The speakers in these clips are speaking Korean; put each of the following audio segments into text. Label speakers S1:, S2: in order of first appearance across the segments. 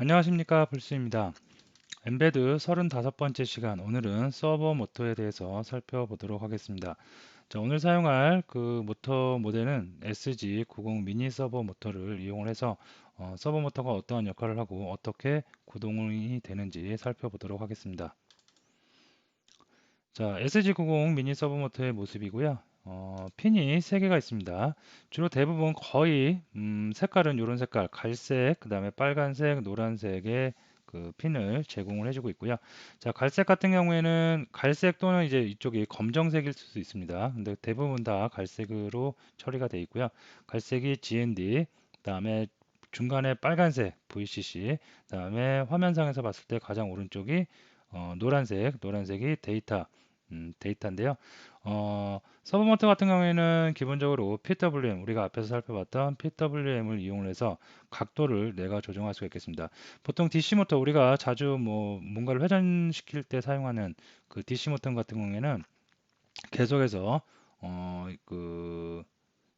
S1: 안녕하십니까 불스입니다. 엠베드 35번째 시간 오늘은 서버 모터에 대해서 살펴보도록 하겠습니다. 자, 오늘 사용할 그 모터 모델은 SG90 미니 서버 모터를 이용 해서 어, 서버 모터가 어떠한 역할을 하고 어떻게 구동이 되는지 살펴보도록 하겠습니다. 자, SG90 미니 서버 모터의 모습이고요. 어, 핀이 3개가 있습니다. 주로 대부분 거의 음, 색깔은 이런 색깔, 갈색, 그 다음에 빨간색, 노란색의 그 핀을 제공을 해주고 있고요. 자, 갈색 같은 경우에는 갈색 또는 이제 이쪽이 검정색일 수도 있습니다. 근데 대부분 다 갈색으로 처리가 되어 있고요. 갈색이 GND, 그 다음에 중간에 빨간색 VCC, 그 다음에 화면상에서 봤을 때 가장 오른쪽이 어, 노란색, 노란색이 데이터, 음, 데이터인데요. 어, 서브모터 같은 경우에는 기본적으로 PWM, 우리가 앞에서 살펴봤던 PWM을 이용 해서 각도를 내가 조정할 수가 있겠습니다. 보통 DC 모터, 우리가 자주 뭐 뭔가를 회전시킬 때 사용하는 그 DC 모터 같은 경우에는 계속해서 어, 그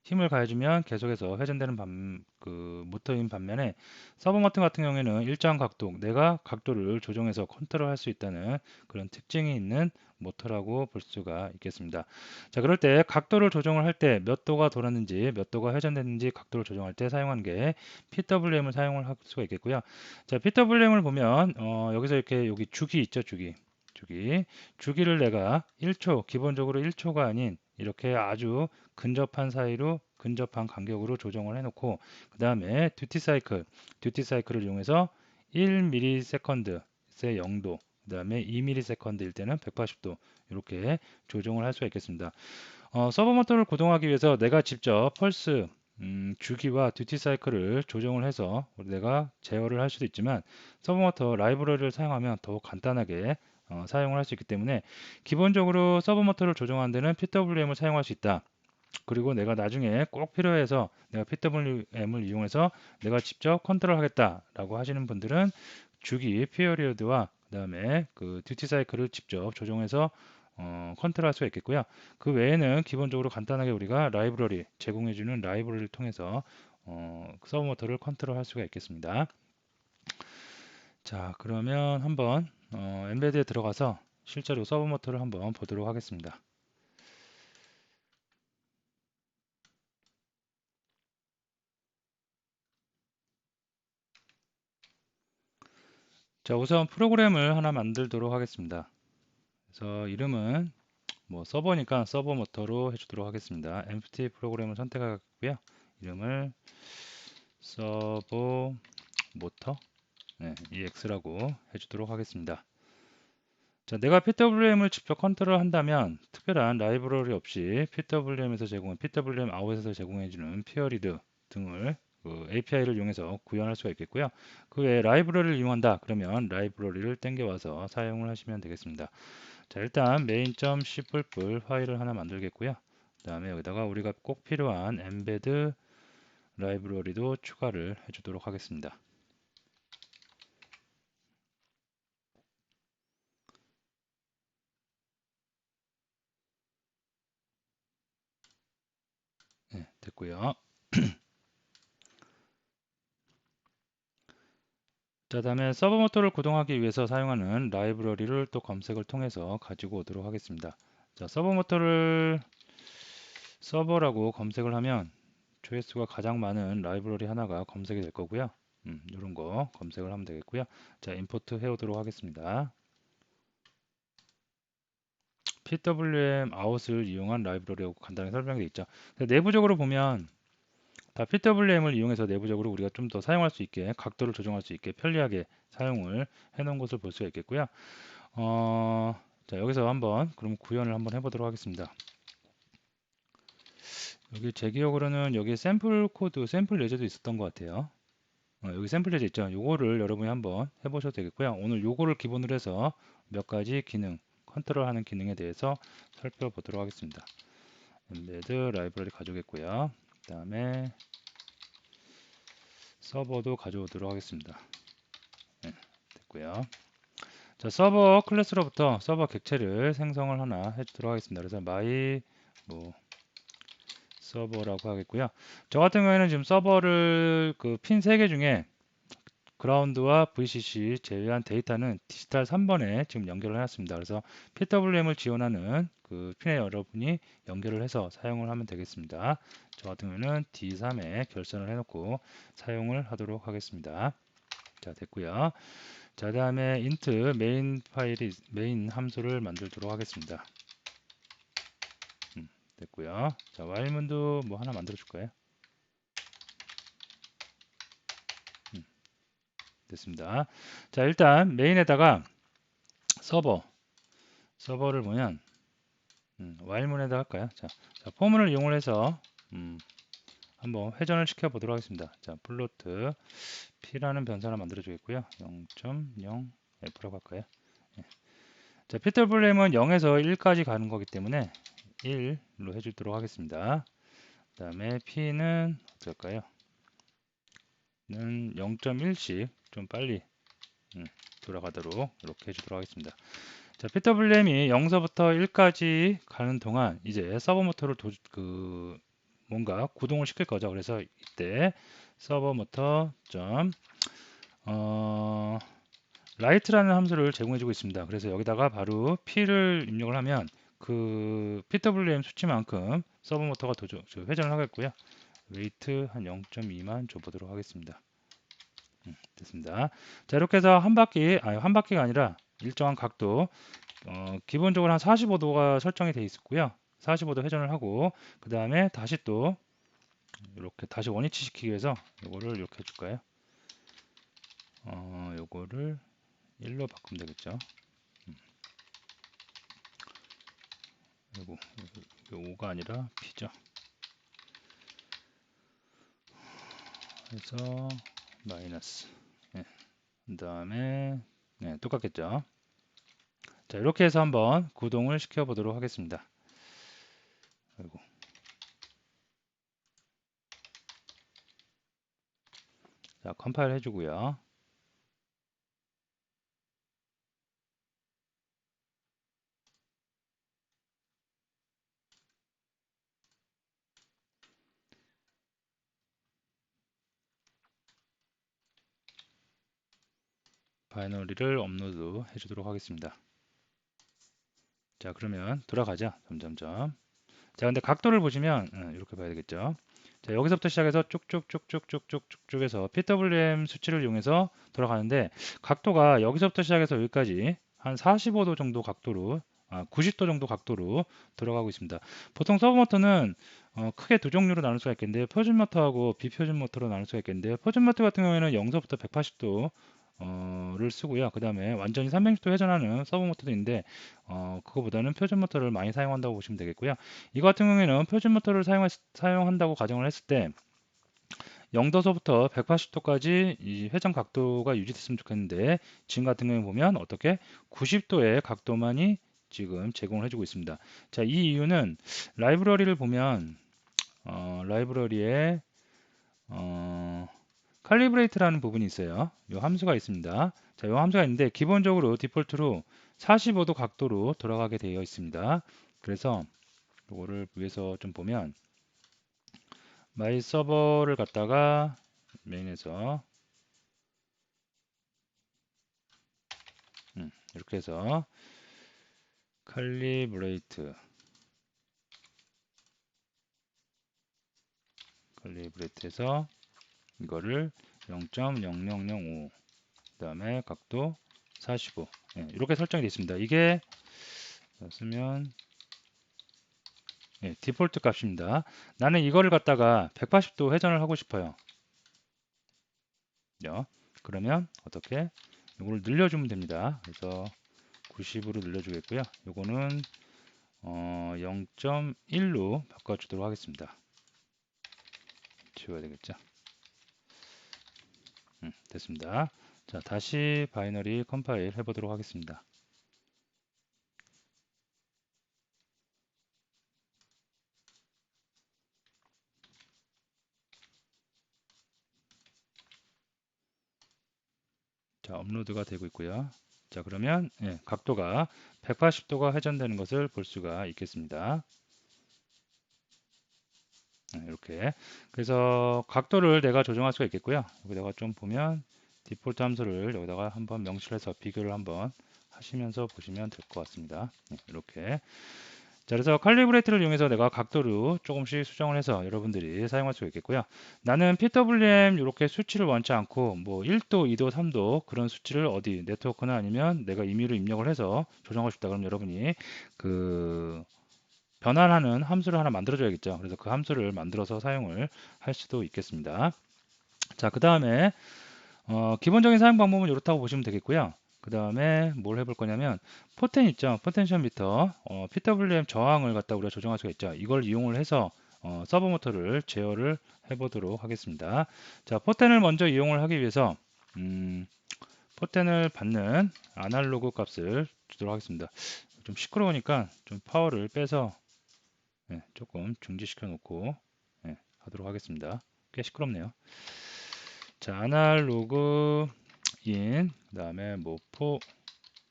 S1: 힘을 가해주면 계속해서 회전되는 반, 그 모터인 반면에 서버 모터 같은 경우에는 일정 각도, 내가 각도를 조정해서 컨트롤할 수 있다는 그런 특징이 있는 모터라고 볼 수가 있겠습니다. 자, 그럴 때 각도를 조정을 할 때 몇 도가 돌았는지, 몇 도가 회전됐는지 각도를 조정할 때 사용한 게 PWM을 사용을 할 수가 있겠고요. 자, PWM을 보면 어, 여기서 이렇게 여기 주기 있죠, 주기. 주기. 주기를 내가 1초, 기본적으로 1초가 아닌 이렇게 아주 근접한 사이로 근접한 간격으로 조정을 해놓고 그 다음에 듀티 사이클, 듀티 사이클을 이용해서 1ms의 0도, 그 다음에 2ms일 때는 180도 이렇게 조정을 할 수가 있겠습니다. 어, 서버 모터를 구동하기 위해서 내가 직접 펄스 음, 주기와 듀티 사이클을 조정을 해서 내가 제어를 할 수도 있지만 서버 모터 라이브러리를 사용하면 더욱 간단하게 어, 사용을 할 수 있기 때문에 기본적으로 서버 모터를 조정하는 데는 PWM을 사용할 수 있다. 그리고 내가 나중에 꼭 필요해서 내가 PWM을 이용해서 내가 직접 컨트롤 하겠다라고 하시는 분들은 주기 피어리어드와 그 다음에 그 듀티 사이클을 직접 조정해서 어, 컨트롤 할 수가 있겠고요. 그 외에는 기본적으로 간단하게 우리가 라이브러리 제공해주는 라이브러리를 통해서 어, 서버 모터를 컨트롤 할 수가 있겠습니다. 자 그러면 한번 어, 엠베드에 들어가서 실제로 서버 모터를 한번 보도록 하겠습니다. 자 우선 프로그램을 하나 만들도록 하겠습니다. 그래서 이름은 뭐 서버니까 서버 모터로 해주도록 하겠습니다. empty 프로그램을 선택하고요. 이름을 서버 모터 네, EX라고 해주도록 하겠습니다. 자, 내가 PWM을 직접 컨트롤 한다면 특별한 라이브러리 없이 PWM에서 제공한 PWM 아웃에서 제공해주는 피어리드 등을 그 API를 이용해서 구현할 수가 있겠고요. 그 외에 라이브러리를 이용한다 그러면 라이브러리를 땡겨와서 사용을 하시면 되겠습니다. 자 일단 main.c 파일을 하나 만들겠고요. 그 다음에 여기다가 우리가 꼭 필요한 embed 라이브러리도 추가를 해주도록 하겠습니다. 네, 됐고요. 자 다음에 서버 모터를 구동하기 위해서 사용하는 라이브러리를 또 검색을 통해서 가지고 오도록 하겠습니다. 자 서버 모터를 서버라고 검색을 하면 조회수가 가장 많은 라이브러리 하나가 검색이 될 거고요. 음, 이런 거 검색을 하면 되겠고요. 자 임포트 해오도록 하겠습니다. PWM 아웃을 이용한 라이브러리라고 간단히 설명되어 있죠. 내부적으로 보면 다 PWM을 이용해서 내부적으로 우리가 좀 더 사용할 수 있게 각도를 조정할 수 있게 편리하게 사용을 해 놓은 것을 볼 수가 있겠고요. 어, 자 여기서 한번 그럼 구현을 한번 해보도록 하겠습니다. 여기 제 기억으로는 여기 샘플 코드, 샘플 예제도 있었던 것 같아요. 어, 여기 샘플 예제 있죠. 요거를 여러분이 한번 해보셔도 되겠고요. 오늘 요거를 기본으로 해서 몇 가지 기능, 컨트롤하는 기능에 대해서 살펴보도록 하겠습니다. 엠베드 라이브러리 가져오겠고요. 그 다음에 서버도 가져오도록 하겠습니다. 네, 됐고요. 자, 서버 클래스로부터 서버 객체를 생성을 하나 해주도록 하겠습니다. 그래서 my 뭐 서버라고 하겠고요. 저 같은 경우에는 지금 서버를 그 핀 3개 중에 그라운드와 VCC 제외한 데이터는 디지털 3번에 지금 연결을 해놨습니다. 그래서 PWM을 지원하는 그 핀에 여러분이 연결을 해서 사용을 하면 되겠습니다. 저 같은 경우는 D3에 결선을 해놓고 사용을 하도록 하겠습니다. 자 됐고요. 자 다음에 int 메인 파일이 메인 함수를 만들도록 하겠습니다. 음, 됐고요. 자 와일문도 뭐 하나 만들어 줄 거예요. 됐습니다. 자 일단 메인에다가 서버 서버를 보면 음, 와일문에다 할까요? 자, 자 포문을 이용을 해서 음, 한번 회전을 시켜 보도록 하겠습니다. 자 플로트 p라는 변수 하나 만들어 주겠고요. 0.0f라고 할까요? 예. 자 PWM은 0에서 1까지 가는 거기 때문에 1로 해주도록 하겠습니다. 그 다음에 p는 어떻게 할까요? 는 0.1씩 좀 빨리 음, 돌아가도록 이렇게 해주도록 하겠습니다. 자, PWM이 0서부터 1까지 가는 동안 이제 서버 모터를 도, 그 뭔가 구동을 시킬 거죠. 그래서 이때 서버 모터 점 어, 라이트라는 함수를 제공해 주고 있습니다. 그래서 여기다가 바로 p를 입력을 하면 그 PWM 수치만큼 서버 모터가 도저, 회전을 하겠고요. 웨이트 한 0.2만 줘보도록 하겠습니다. 음, 됐습니다. 자 이렇게 해서 한 바퀴 아니 한 바퀴가 아니라 일정한 각도 어, 기본적으로 한 45도가 설정이 되어 있었고요. 45도 회전을 하고 그 다음에 다시 또 이렇게 다시 원위치 시키기 위해서 이거를 이렇게 해줄까요? 어, 요거를 1로 바꾸면 되겠죠. 음. 요거, 요거 5가 아니라 P죠. 그래서 마이너스 네. 그 다음에 네, 똑같겠죠. 자 이렇게 해서 한번 구동을 시켜 보도록 하겠습니다. 아이고. 자 컴파일 해주고요. 바이너리를 업로드 해주도록 하겠습니다. 자 그러면 돌아가자. 점점점. 자 근데 각도를 보시면 음, 이렇게 봐야 되겠죠. 자 여기서부터 시작해서 쭉쭉쭉쭉쭉쭉쭉 해서 PWM 수치를 이용해서 돌아가는데 각도가 여기서부터 시작해서 여기까지 한 45도 정도 각도로 아, 90도 정도 각도로 들어가고 있습니다. 보통 서브 모터는 어, 크게 두 종류로 나눌 수가 있겠는데 표준 모터하고 비표준 모터로 나눌 수가 있겠는데 표준 모터 같은 경우에는 0서부터 180도 어, 를 쓰고요. 그 다음에 완전히 360도 회전하는 서브 모터도 있는데 어, 그거보다는 표준 모터를 많이 사용한다고 보시면 되겠고요. 이거 같은 경우에는 표준 모터를 사용, 사용한다고 가정을 했을 때 0도서부터 180도까지 이 회전 각도가 유지됐으면 좋겠는데 지금 같은 경우에 보면 어떻게 90도의 각도만이 지금 제공을 해주고 있습니다. 자, 이 이유는 라이브러리를 보면 어, 라이브러리에 어, 칼리브레이트라는 부분이 있어요. 이 함수가 있습니다. 자, 이 함수가 있는데 기본적으로 디폴트로 45도 각도로 돌아가게 되어 있습니다. 그래서 이거를 위해서 좀 보면 마이 서버를 갖다가 메인에서 음, 이렇게 해서 칼리브레이트 칼리브레이트에서 이거를 0.0005 그 다음에 각도 45 네, 이렇게 설정이 되어 있습니다. 이게 쓰면 네, 디폴트 값입니다. 나는 이거를 갖다가 180도 회전을 하고 싶어요. 그러면 어떻게 이걸 늘려주면 됩니다. 그래서 90으로 늘려주겠고요. 이거는 어, 0.1로 바꿔주도록 하겠습니다. 지워야 되겠죠. 음, 됐습니다. 자, 다시 바이너리 컴파일 해보도록 하겠습니다. 자, 업로드가 되고 있고요. 자, 그러면 예, 각도가 180도가 회전되는 것을 볼 수가 있겠습니다. 네, 이렇게 그래서 각도를 내가 조정할 수가 있겠고요 여기다가 좀 보면 디폴트 함수를 여기다가 한번 명시해서 비교를 한번 하시면서 보시면 될 것 같습니다. 네, 이렇게 자, 그래서 칼리브레이트를 이용해서 내가 각도를 조금씩 수정을 해서 여러분들이 사용할 수 있겠고요. 나는 PWM 이렇게 수치를 원치 않고 뭐 1도, 2도, 3도 그런 수치를 어디 네트워크나 아니면 내가 임의로 입력을 해서 조정하고 싶다. 그럼 여러분이 그 변환하는 함수를 하나 만들어줘야겠죠. 그래서 그 함수를 만들어서 사용을 할 수도 있겠습니다. 자, 그 다음에 어, 기본적인 사용 방법은 이렇다고 보시면 되겠고요. 그 다음에 뭘 해볼 거냐면 포텐 있죠 포텐션 미터 어, PWM 저항을 갖다 우리가 조정할 수가 있죠 이걸 이용을 해서 어, 서버 모터를 제어를 해보도록 하겠습니다 자 포텐을 먼저 이용을 하기 위해서 음, 포텐을 받는 아날로그 값을 주도록 하겠습니다 좀 시끄러우니까 좀 파워를 빼서 네, 조금 중지시켜 놓고 네, 하도록 하겠습니다 꽤 시끄럽네요 자 아날로그 인 그 다음에 뭐 포,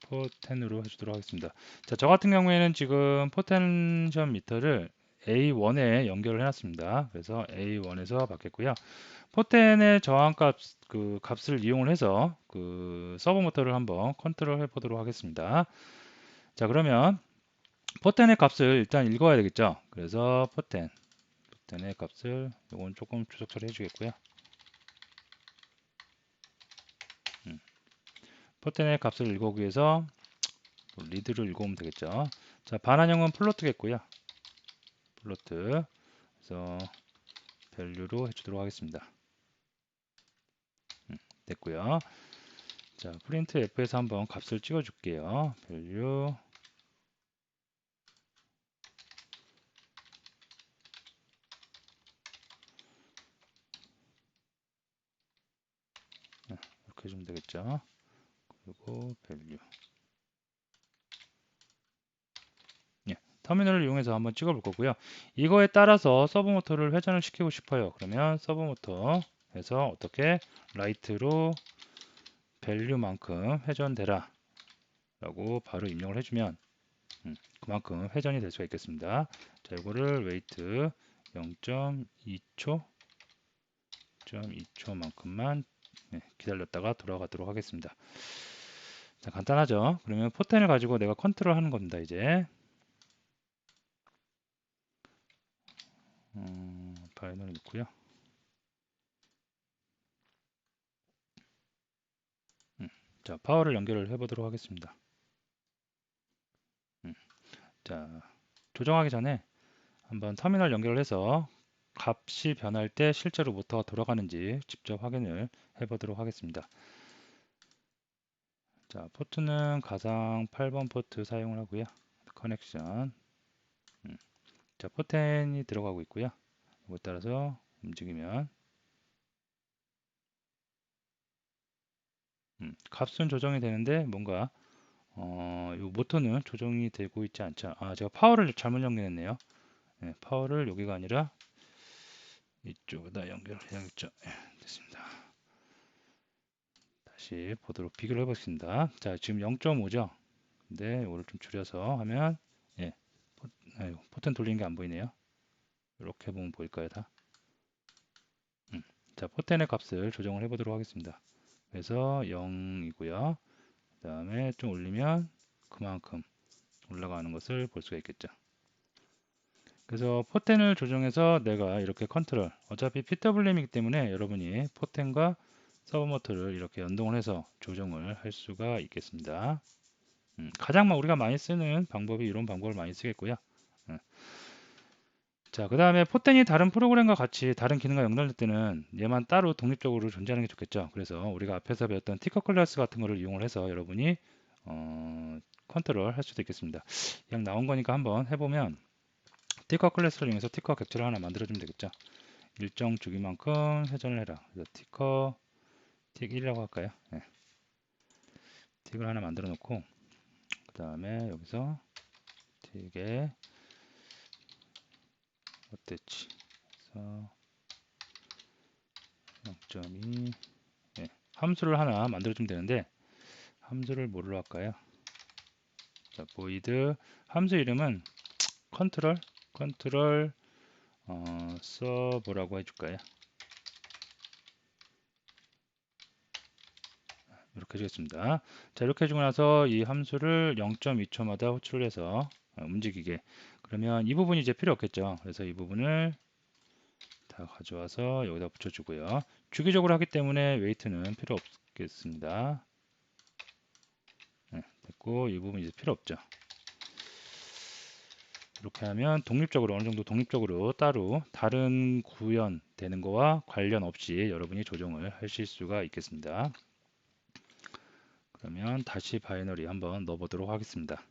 S1: 포텐으로 해주도록 하겠습니다. 자, 저 같은 경우에는 지금 포텐션 미터를 A1에 연결을 해놨습니다. 그래서 A1에서 받겠고요. 포텐의 저항값 그 값을 이용을 해서 그 서버 모터를 한번 컨트롤 해보도록 하겠습니다. 자, 그러면 포텐의 값을 일단 읽어야 되겠죠. 그래서 포텐 포텐의 값을 이건 조금 주석 처리해 주겠고요. 포텐의 값을 읽어오기 위해서 리드를 읽어오면 되겠죠. 자, 반환형은 플로트겠고요. 플로트. 그래서 밸류로 해주도록 하겠습니다. 음, 됐고요. 자, 프린트 F에서 한번 값을 찍어줄게요. 밸류 네, 이렇게 해주면 되겠죠. 그리고 밸류 예, 터미널을 이용해서 한번 찍어 볼 거고요. 이거에 따라서 서브 모터를 회전을 시키고 싶어요. 그러면 서브 모터 해서 어떻게 라이트로 밸류만큼 회전되라 라고 바로 입력을 해주면 음, 그만큼 회전이 될 수가 있겠습니다. 자 이거를 웨이트 0.2초 0.2초만큼만 네, 기다렸다가 돌아가도록 하겠습니다 자, 간단하죠? 그러면 포텐을 가지고 내가 컨트롤 하는 겁니다, 이제. 음, 바이너를 넣고요. 음, 자, 파워를 연결을 해보도록 하겠습니다. 음, 자, 조정하기 전에 한번 터미널 연결을 해서 값이 변할 때 실제로 모터가 돌아가는지 직접 확인을 해보도록 하겠습니다. 자, 포트는 가상 8번 포트 사용을 하고요. 커넥션. 음. 자, 포텐이 들어가고 있고요. 이거 따라서 움직이면 음, 값은 조정이 되는데 뭔가 어, 이 모터는 조정이 되고 있지 않죠. 아, 제가 파워를 잘못 연결했네요. 네, 파워를 여기가 아니라 이쪽에다 연결해야겠죠. 네, 됐습니다. 다시 보도록 비교를 해보겠습니다. 자, 지금 0.5죠. 근데 이거를 좀 줄여서 하면 예, 포, 아유, 포텐 돌리는 게 안 보이네요. 이렇게 보면 보일까요, 다? 음, 자, 포텐의 값을 조정을 해보도록 하겠습니다. 그래서 0이고요. 그 다음에 좀 올리면 그만큼 올라가는 것을 볼 수가 있겠죠. 그래서 포텐을 조정해서 내가 이렇게 컨트롤 어차피 PWM이기 때문에 여러분이 포텐과 서버 모터를 이렇게 연동을 해서 조정을 할 수가 있겠습니다. 음, 가장 우리가 많이 쓰는 방법이 이런 방법을 많이 쓰겠고요. 음. 자, 그 다음에 포텐이 다른 프로그램과 같이 다른 기능과 연결될 때는 얘만 따로 독립적으로 존재하는 게 좋겠죠. 그래서 우리가 앞에서 배웠던 티커 클래스 같은 거를 이용을 해서 여러분이 어, 컨트롤 할 수도 있겠습니다. 그냥 나온 거니까 한번 해보면 티커 클래스를 이용해서 티커 객체를 하나 만들어주면 되겠죠. 일정 주기만큼 회전을 해라. 그래서 티커 틱 1이라고 할까요? 네. 틱을 하나 만들어 놓고 그 다음에 여기서 틱에 어땠지? 그래서 0.2 네. 함수를 하나 만들어 주면 되는데 함수를 뭐로 할까요? 자, void 함수 이름은 컨트롤 컨트롤 어, 서버라고 해줄까요? 이렇게 해주겠습니다. 자, 이렇게 해주고 나서 이 함수를 0.2초마다 호출을 해서 어, 움직이게. 그러면 이 부분이 이제 필요 없겠죠. 그래서 이 부분을 다 가져와서 여기다 붙여주고요. 주기적으로 하기 때문에 웨이트는 필요 없겠습니다. 네, 됐고 이 부분 이제 필요 없죠. 이렇게 하면 독립적으로 어느 정도 독립적으로 따로 다른 구현되는 거와 관련 없이 여러분이 조정을 하실 수가 있겠습니다. 그러면 다시 바이너리 한번 넣어보도록 하겠습니다.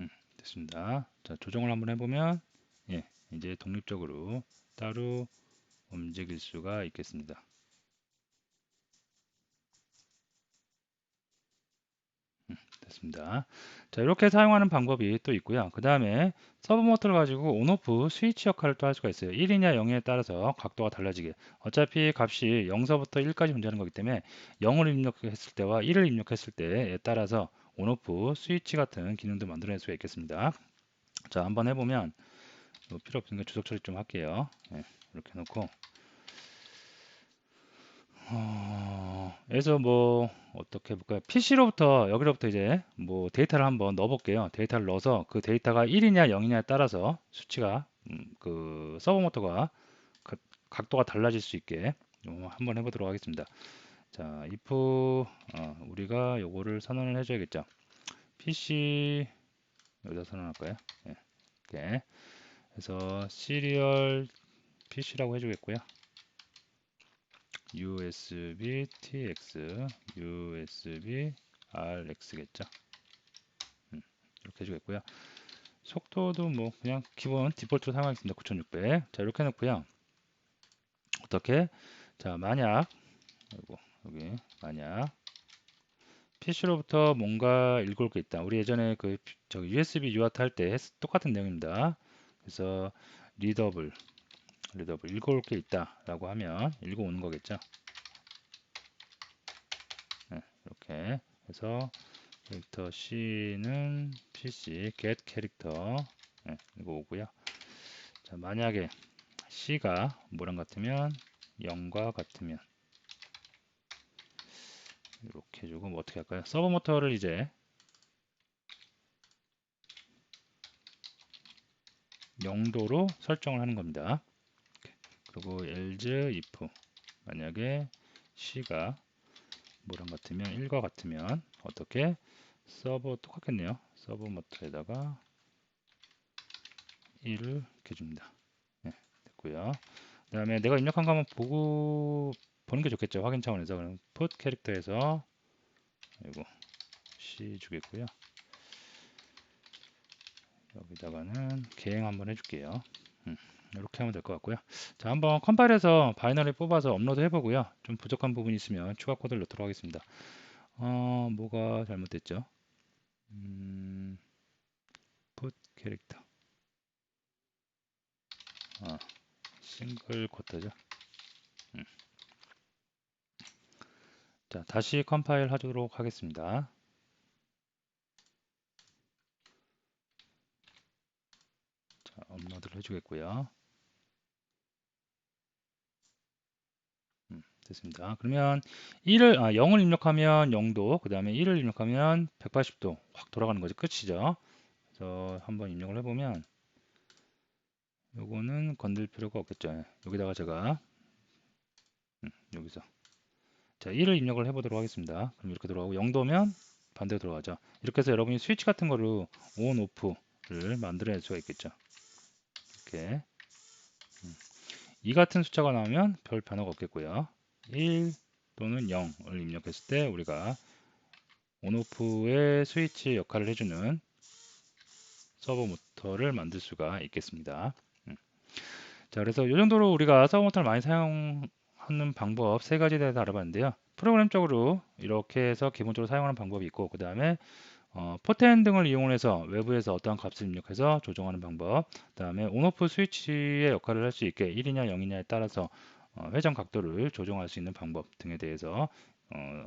S1: 음, 됐습니다. 자, 조정을 한번 해보면 예, 이제 독립적으로 따로 움직일 수가 있겠습니다. 음, 됐습니다. 자, 이렇게 사용하는 방법이 또 있고요. 그 다음에 서브 모터를 가지고 온오프 스위치 역할을 또 할 수가 있어요. 1이냐 0이냐에 따라서 각도가 달라지게. 어차피 값이 0서부터 1까지 존재하는 거기 때문에 0을 입력했을 때와 1을 입력했을 때에 따라서 온오프 스위치 같은 기능도 만들어낼 수가 있겠습니다. 자, 한번 해보면 뭐 필요 없으니까 주석 처리 좀 할게요. 네, 이렇게 해놓고 어, 그래서 뭐 어떻게 해볼까요? PC로부터 여기로부터 이제 뭐 데이터를 한번 넣어볼게요. 데이터를 넣어서 그 데이터가 1이냐 0이냐에 따라서 수치가 음, 그 서버 모터가 가, 각도가 달라질 수 있게 한번 해보도록 하겠습니다. 자, if 어, 우리가 요거를 선언을 해줘야겠죠. PC 여기다 선언할까요? 네, 이렇게 그래서 시리얼 PC라고 해주겠고요. USB TX, USB RX겠죠. 음, 이렇게 해주겠고요. 속도도 뭐 그냥 기본 디폴트로 사용하겠습니다. 9600. 자 이렇게 해놓고요. 어떻게? 자 만약 아이고, 여기 만약 PC로부터 뭔가 읽을 게 있다. 우리 예전에 그 저기 USB UART 할때 똑같은 내용입니다. 그래서 리더블 리더블 읽어올 게 있다 라고 하면 읽어오는 거겠죠. 네, 이렇게 해서 캐릭터 C는 PC get 캐릭터 네, 읽어오고요. 자, 만약에 C가 뭐랑 같으면 0과 같으면 이렇게 해주고 뭐 어떻게 할까요? 서버 모터를 이제 0도로 설정을 하는 겁니다. 그리고 else if 만약에 C가 뭐랑 같으면 1과 같으면 어떻게 서버 똑같겠네요. 서버 모터에다가 1을 이렇게 줍니다. 네, 됐고요. 그 다음에 내가 입력한 거 한번 보고 보는 게 좋겠죠. 확인 차원에서 그럼 put 캐릭터에서 이거 C 주겠고요. 여기다가는 개행 한번 해줄게요. 음. 이렇게 하면 될 것 같고요. 자, 한번 컴파일해서 바이너리 뽑아서 업로드 해보고요. 좀 부족한 부분이 있으면 추가 코드를 넣도록 하겠습니다. 어, 뭐가 잘못됐죠? 음, put 캐릭터. 아, 싱글 쿼터죠. 음. 자, 다시 컴파일 하도록 하겠습니다. 자, 해주겠고요. 됐습니다. 그러면 1을 아, 0을 입력하면 0도, 그 다음에 1을 입력하면 180도 확 돌아가는 거죠. 끝이죠. 그래서 한번 입력을 해보면 요거는 건들 필요가 없겠죠. 여기다가 제가 음, 여기서 자 1을 입력을 해보도록 하겠습니다. 그럼 이렇게 들어가고 0도면 반대로 들어가죠. 이렇게 해서 여러분이 스위치 같은 거를 온, 오프를 만들어낼 수가 있겠죠. 이렇게 음. 이 같은 숫자가 나오면 별 변화가 없겠고요. 1 또는 0을 입력했을 때 우리가 온오프의 스위치 역할을 해주는 서버 모터를 만들 수가 있겠습니다. 음. 자, 그래서 이 정도로 우리가 서버 모터를 많이 사용하는 방법 세 가지에 대해서 알아봤는데요. 프로그램적으로 이렇게 해서 기본적으로 사용하는 방법이 있고 그 다음에 어, 포텐 등을 이용해서 외부에서 어떠한 값을 입력해서 조정하는 방법 그 다음에 온오프 스위치의 역할을 할 수 있게 1이냐 0이냐에 따라서 어, 회전 각도를 조정할 수 있는 방법 등에 대해서 어,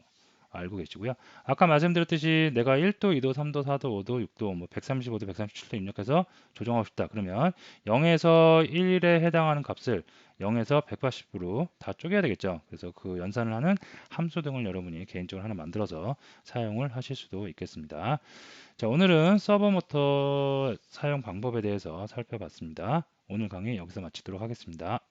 S1: 알고 계시고요. 아까 말씀드렸듯이 내가 1도, 2도, 3도, 4도, 5도, 6도, 뭐 135도, 137도 입력해서 조정하고 싶다. 그러면 0에서 1에 해당하는 값을 0에서 180으로 다 쪼개야 되겠죠. 그래서 그 연산을 하는 함수 등을 여러분이 개인적으로 하나 만들어서 사용을 하실 수도 있겠습니다. 자, 오늘은 서버 모터 사용 방법에 대해서 살펴봤습니다. 오늘 강의 여기서 마치도록 하겠습니다.